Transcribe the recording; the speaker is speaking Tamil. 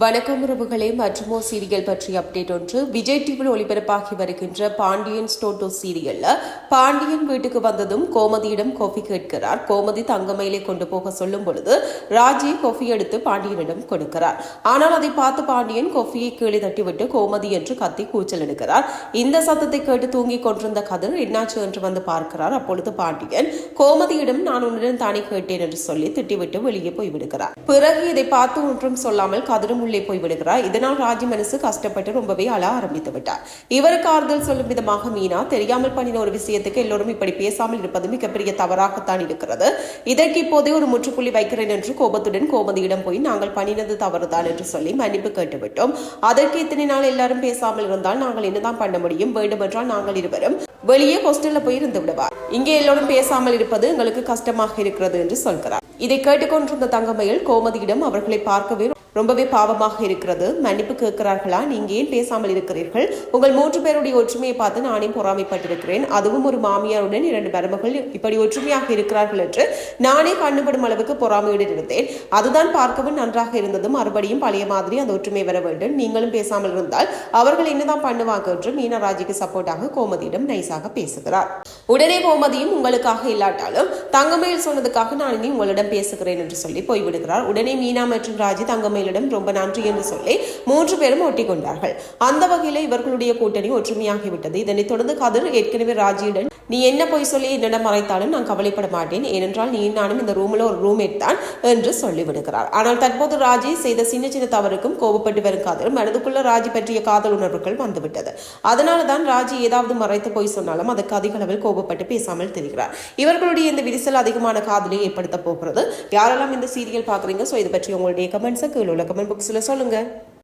வணக்கம் உறவுகளே மற்றுமோ சீரியல் பற்றிய அப்டேட் ஒன்று. விஜய் டிவியில் ஒளிபரப்பாகி வருகின்ற பாண்டியன் ஸ்டோட்டோ சீரியல்ல பாண்டியன் வீட்டுக்கு வந்ததும் கோமதியிடம் காஃபி கேட்கிறார். கோமதி தங்கமயிலை கொண்டு போக சொல்லும் பொழுது ராஜி காஃபி எடுத்து பாண்டியனிடம் கொடுக்கிறார். ஆனால் அதை பார்த்து பாண்டியன் காஃபியை கீழே தட்டிவிட்டு கோமதி என்று கத்தி கூச்சல் எடுக்கிறார். இந்த சத்தத்தை கேட்டு தூங்கிக் கொண்டிருந்த கதிர் என்னாச்சு? என்று வந்து பார்க்கிறார். அப்பொழுது பாண்டியன் கோமதியிடம் நான் உன்னிடம் தானே கேட்டேன் என்று சொல்லி திட்டிவிட்டு வெளியே போய்விடுகிறார். பிறகு இதை பார்த்து ஒன்றும் சொல்லாமல் கதிரும் உள்ளே போய் விடுகிறார் இதனால் ராஜி மனசு கஷ்டப்பட்டு ரொம்பவே அழ ஆரம்பித்து விட்டார். இவருக்கு ஆறுதல் சொல்லும் விதமாக மீனா தெரியாமல் பண்ணின ஒரு விஷயத்துக்கு எல்லோரும் இப்படி பேசாமல் இருப்பது மிகப்பெரிய தவறாகத்தான் இருக்கிறது. இதற்கு இப்போதே ஒரு முற்றுப்புள்ளி வைக்கிறேன் என்று கோபத்துடன் கோமதியிடம் போய் நாங்கள் பண்ணினது தவறுதான் என்று சொல்லி மன்னிப்பு கேட்டுவிட்டோம். அதற்கு இத்தனை நாள் எல்லாரும் பேசாமல் இருந்தால் நாங்கள் என்னதான் பண்ண முடியும்? வேண்டுமென்றால் நாங்கள் இருவரும் வெளியே ஹாஸ்டல்ல போய் இருந்து விடுவார். இங்கே எல்லோரும் பேசாமல் இருப்பது எங்களுக்கு கஷ்டமாக இருக்கிறது என்று சொல்கிறார். இதை கேட்டுக்கொண்டிருந்த தங்கமயில் கோமதியிடம் அவர்களை பார்க்கவே ரொம்பவே பாவமாக இருக்கிறது. மன்னிப்பு கேட்கிறார்களா? நீங்க ஏன் பேசாமல் இருக்கிறீர்கள்? உங்கள் மூன்று பேருடைய ஒற்றுமையை பார்த்து நானே பொறாமைப்பட்டிருக்கிறேன். அதுவும் ஒரு மாமியாருடன் இரண்டு மருமகள் இப்படி ஒற்றுமையாக இருக்கிறார்கள் என்று நானே கண்ணுபடும் அளவுக்கு பொறாமையுடன் இருந்தேன். அதுதான் பார்க்கவும் நன்றாக இருந்தது. மறுபடியும் பழைய மாதிரி அந்த ஒற்றுமை வர வேண்டும். நீங்களும் பேசாமல் இருந்தால் அவர்கள் என்னதான் பண்ணுவாங்க என்று மீனராஜிக்கு சப்போர்ட்டாக கோமதியிடம் நைஸாக பேசுகிறார். உடனே கோமதியும் உங்களுக்காக இல்லாட்டாலும் தங்கமயில் சொன்னதுக்காக நான் இனி உங்களிடம் பேசுகிறேன் என்று சொல்லி போய்விடுகிறார். உடனே மீனா மற்றும் ராஜி தங்கமயிலிடம் ரொம்ப நன்றி என்று சொல்லி மூன்று பேரும் ஒட்டி கொண்டார்கள் அந்த வகையில் இவர்களுடைய கூட்டணி ஒற்றுமையாகிவிட்டது. இதனைத் தொடர்ந்து கதிர் ஏற்கனவே ராஜியுடன் நீ என்ன போய் சொல்லி என்னிடம் மறைத்தாலும் நான் கவலைப்பட மாட்டேன். ஏனென்றால் நீ நானும் இந்த ரூமில் ஒரு ரூம்மேட் தான் என்று சொல்லிவிடுகிறார். ஆனால் தற்போது ராஜி செய்த சின்ன சின்ன தவறுக்கும் கோபப்பட்டு வரும் காதல் மனதுக்குள்ள ராஜி பற்றிய காதல் உணர்வுகள் வந்துவிட்டது. அதனால தான் ராஜி ஏதாவது மறைத்து போய் சொன்னாலும் அதுக்கு அதிக அளவில் கோபப்பட்டு பேசாமல் தெரிகிறார். இவர்களுடைய இந்த விரிசல் அதிகமான காதலை ஏற்படுத்த போகிறது. யாரெல்லாம் இந்த சீரியல் பார்க்குறீங்க? ஸோ இது பற்றி உங்களுடைய கமெண்ட்ஸை கீழே உள்ள கமெண்ட் புக்ஸில் சொல்லுங்கள்